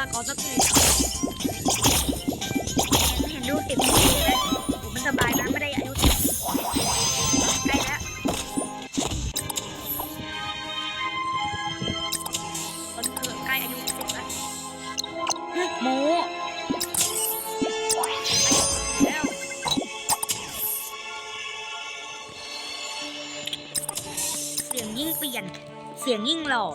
ลากรสักทีเห็นดูสิบนาทีแล้วผมมันสบายนะไม่ได้อายุสิบใกล้แล้วคนเกิดใกล้อายุสิบแล้วหมูเสียงยิ่งเปลี่ยน เสียงยิ่งหล่อ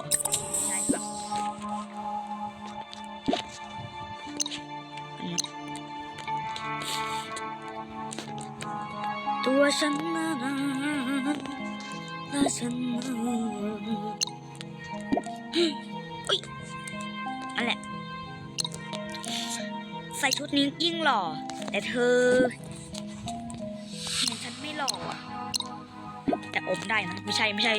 ฉันนะนะฉันนะอุ้ยอันแหละใส่ชุดนี้ยิ่งหล่อ แต่เธอเห็นฉันไม่หล่ออะแต่อมได้นะ ไม่ใช่ไม่ใช่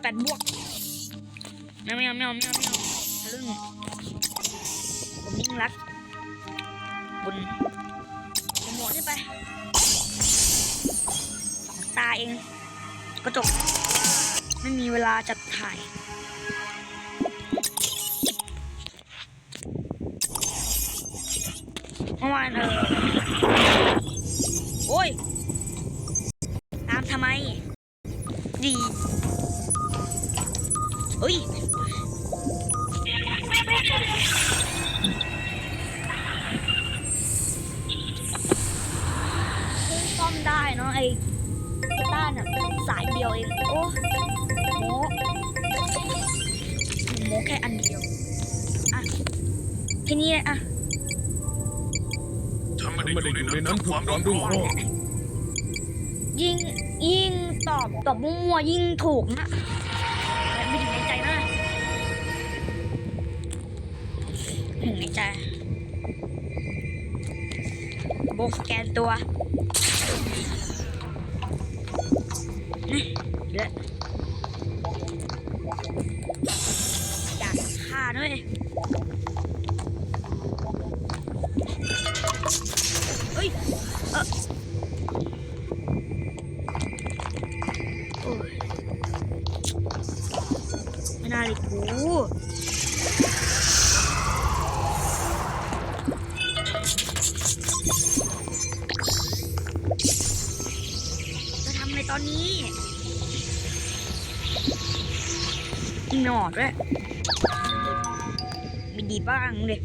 แปดบวกไม่เอาไม่เอาไม่เอาไม่เอาไม่อาทะลึ่งผมยิ่งรักบนหมวกขึ้นไป ตาเอง ก็จบ ไม่มีเวลาจัดถ่าย เมื่อวานเออ โมแค่อันเดียว อะ ทีนี้อะฉันไม่ได้อยู่ในนั้นเพื่อความรุ่งโรจน์ยิ่งยิ่งตอบตอบมั่วๆยิ่งถูกนะไม่ถึงในใจนะถึงในใจโบกสแกนตัวนี่เดี๋ยากฆ่าด้วยเฮ้ยเออ ด้วยมีดีบ้างเลย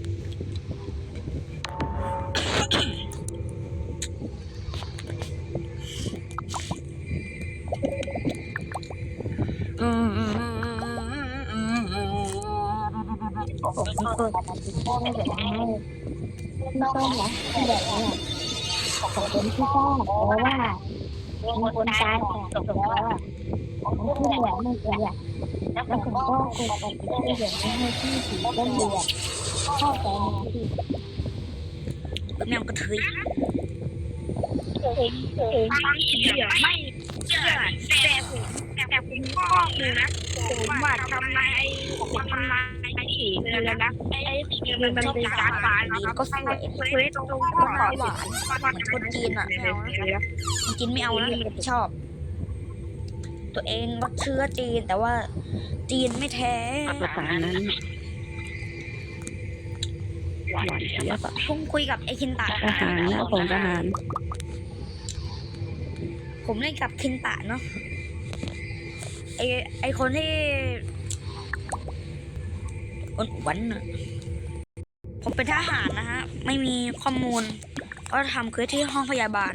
อืมอืมอืมอืมอืมอืมผมไม่เปิดอะไรที่พ่อไม่เห็นให้ไม่ต้องนะแบบนี้ขอบคุณที่พ่อเพราะว่า มีคนตายของจบแล้วอะผมขึ้นแหวนไม่เสียแล้วผมก็คุยกับพี่เดี๋ยวไม่ให้พี่ถือต้นเดือนเข้าใจไหมพี่แมวกระเทยไม่เชื่อไม่เชื่อแต่ผมแต่ผมก็คือนะผมว่าทำนายผมทำไอ้ สีเงินนะไอ้สีเงินมันเป็นการตายนะครับก็สวยเควสตรงก็หวานหวานคนจีนอะไม่เอานะคนจีนไม่เอานะไม่ชอบ ตัวเองก็เชื้อจีนแต่ว่า จีนไม่แท้ภาษานั้นหวานเจี๊ยบอะเพุ่งคุยกับไอ้คินตะทหารนะผมทหาร ผมเล่นกับคินตะเนาะไอไอคนที่ อ้วนๆน่ะผมเป็นทหารนะฮะ ไม่มีข้อมูล ก็ทำเควสที่ห้องพยาบาล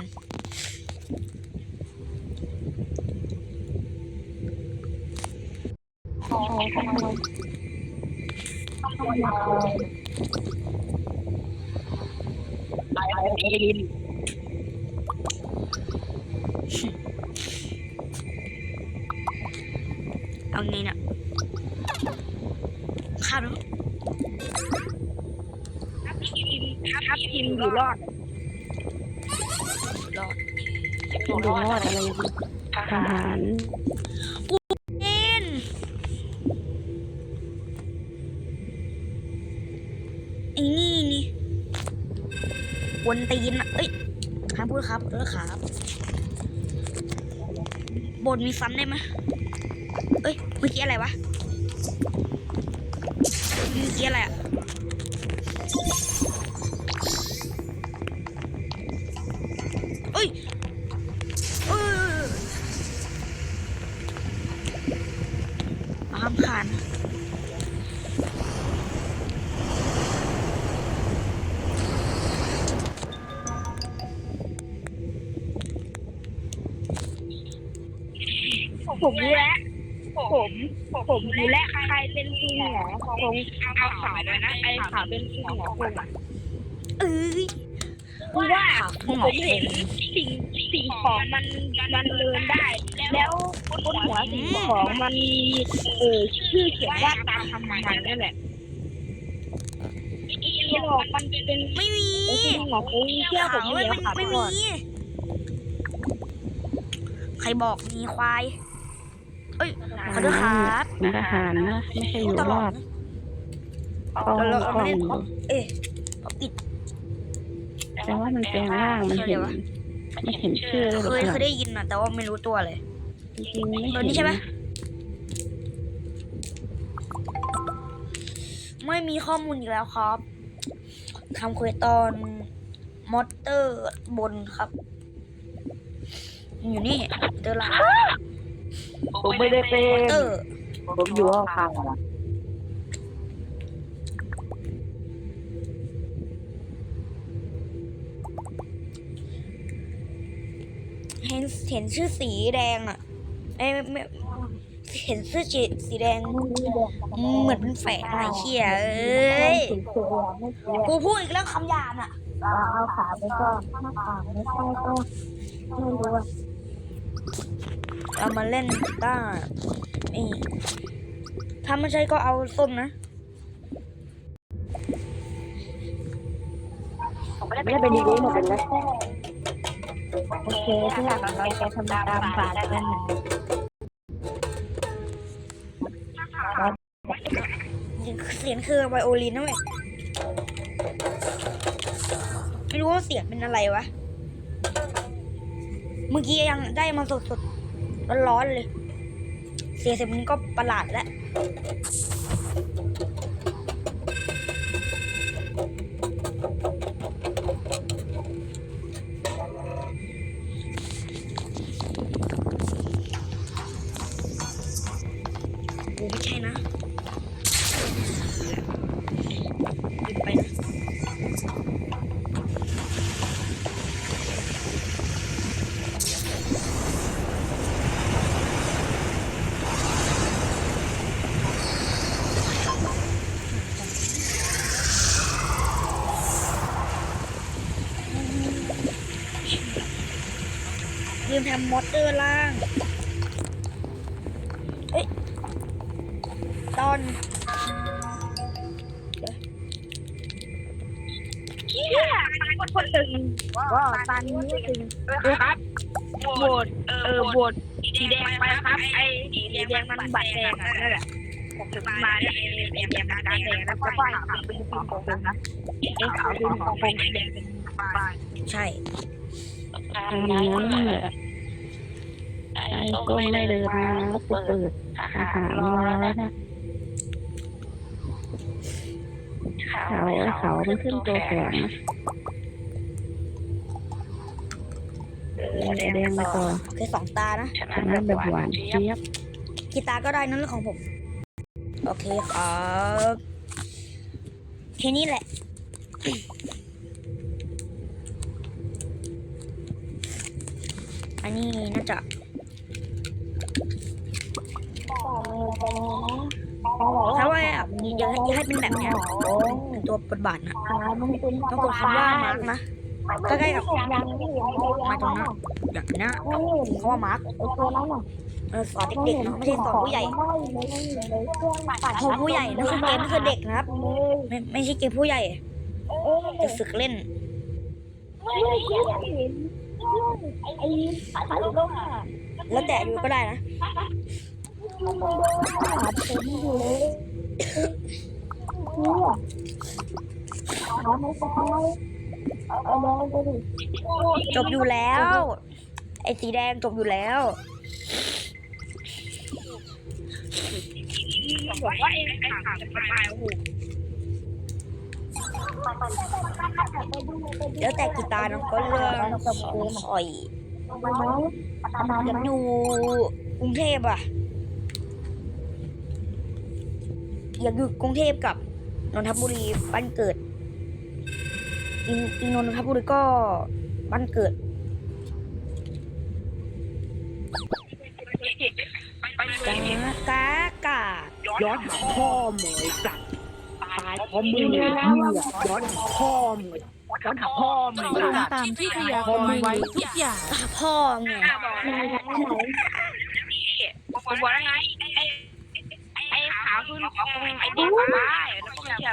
เอาไงเนี่ย ข้ามแล้วทับทิมอยู่รอดรอดดูรอดอะไรทหารเอ็นไอ้นี่นี่วนตีนอะเอ้ยห้ามพูดครับ เออครับบนมีซ้ำได้ไหมเอ้ย เมื่อกี้อะไรวะ เมื่อกี้อะไรอะเอ้ยเอ้ยห้ามขานผมรู้แล้วผม ผมรู้แล้ว ใครเป็นจริงเหรอคงเอาขาวเลยนะไอ้ข่าวเป็นจริงเหรอคงเอ้ยเพราะว่าผมเห็นสิ่งสิ่งของมันมันเดินได้ แล้วบนหัวสิ่งของมันมีเออชื่อเขียนว่าตามทำมันนั่นแหละอีหลอกมันเป็นไม่มีไอ้หลอกเองเชื่อผมไม่มีค่ะไม่มีใครบอกมีควาย อ้ยขอโทษครับนักทหารนะไม่ใช่อยู่ตรลออดดนะต้องเราเราต้องไม่ได้เอ๊ะเอาปิดแต่ว่ามันแปลงร่างมันเห็นมันเห็นชื่อเลยเคยเคยได้ยินนะแต่ว่าไม่รู้ตัวเลยจริงๆไม่เอเห็อนนี่ใช่ไหมไม่มีข้อมูลอีกแล้วครับทำคุยตอนมอเตอร์บนครับ อยู่นี่เตอร์ลา ผมไม่ได้เป็มอนเตอร์ผมอยู่ห้องข้างๆนะเห็นเห็นชื่อสีแดงอะไอ้ยไม่ไม่เห็นชื่อสีสีแดง เหมือนเป็นแฝงอะไรเชี่ยเอ้ยไม่เกี่ยวกูพูดอีกแล้วคำหยาบอะ เอาขาไปก็ถ้าขาไม่ใช่ก็ไม่รู้ว่า เรามาเล่นกีตาร์นี่ถ้าไม่ใช่ก็เอาส้มนะไม่ได้เป็นดีเจหนูเป็นนักแสดงโอเคทุกอย่างเราจะทำตามผ่านกันนะเสียงคือไวโอลินนะเว้ยไม่รู้ว่าเสียงเป็นอะไรวะ เมื่อกี้ยังได้มาสดๆ ร้อนๆเลย เสียงเสร็จมันก็ประหลาดแล้ว ทำมอเตอร์ล่าง เอ้ย ตอนเชี่ยคนคนหนึ่งก็ตอนนี้ถึงครับโหวตเออโหวตสีแดงไปครับ ไอ้สีแดงมันบัตรแดงอะนั่นแหละผมถึงมาเนี่ยไอ้แดงมันการแดงแล้วก็ไอ้ขาวเป็นสีของผมนะไอ้ขาวเป็นของผมแดงเป็นปลายใช่อันนั้น แหละไอ้ก็ไม่เดินมากูเปิดอาหารรอแล้วนะเขาเขามันขึ้นตัวแข็งนะแดงมาก่อนโอเคสองตานะฉะนั้นแบบหวานเจี๊ยบกีตาก็ได้นั่นเรื่องของผม โอเคครับแค่นี้แหละอันนี้น่าจะ ถ้าว่าอยากอยากให้เป็นแบบเนี้ยเป็นตัวบทบาทนะมันเป็นต้องกดคำว่ามาร์กนะใกล้ๆกับมาตรงนั้นอย่างนี้เขาว่ามาร์กเออสอนเด็กๆเนาะไม่ใช่สอนผู้ใหญ่ไม่เลยไม่เห็นเลยเครื่อนผู้ใหญ่นะคือเกมคือเด็กนะครับ ไม่ไม่ใช่เกมผู้ใหญ่จะฝึกเล่นแล้วแต่อายุก็ได้นะ มันโดนหาผมอยู่เลยเนี่ยหาไม่ใช่เอาลองไปดิจบอยู่แล้ว ไอ้สีแดงจบอยู่แล้วบอกว่าไอ้ไอ้ขาวเป็นปลายโอ้โหแล้วแต่กีตาร์น้องก็เรื่องของคอยทำไมทำไมอยากอยู่กรุงเทพอะ อยากอยู่กรุงเทพกับนนทบุรีบ้านเกิดอีอีนนทบุรีก็บ้านเกิดไปเลกายกากาย้อนหาพ่อหมวยสัตว์ตายเพราะมึงเนี่ยย้อนหาพ่อหมวยย้อนหาพ่อหมวยทำตามที่พยากรณ์ไว้ทุกอย่างพ่อไงผมบอกแล้วไงไอ้ไอ้ ขาวขึ้นของไปแล้วก็ไม่ใช่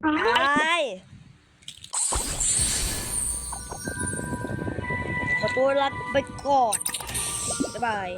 ไปขอตัวลาไปก่อนบ๊ายบาย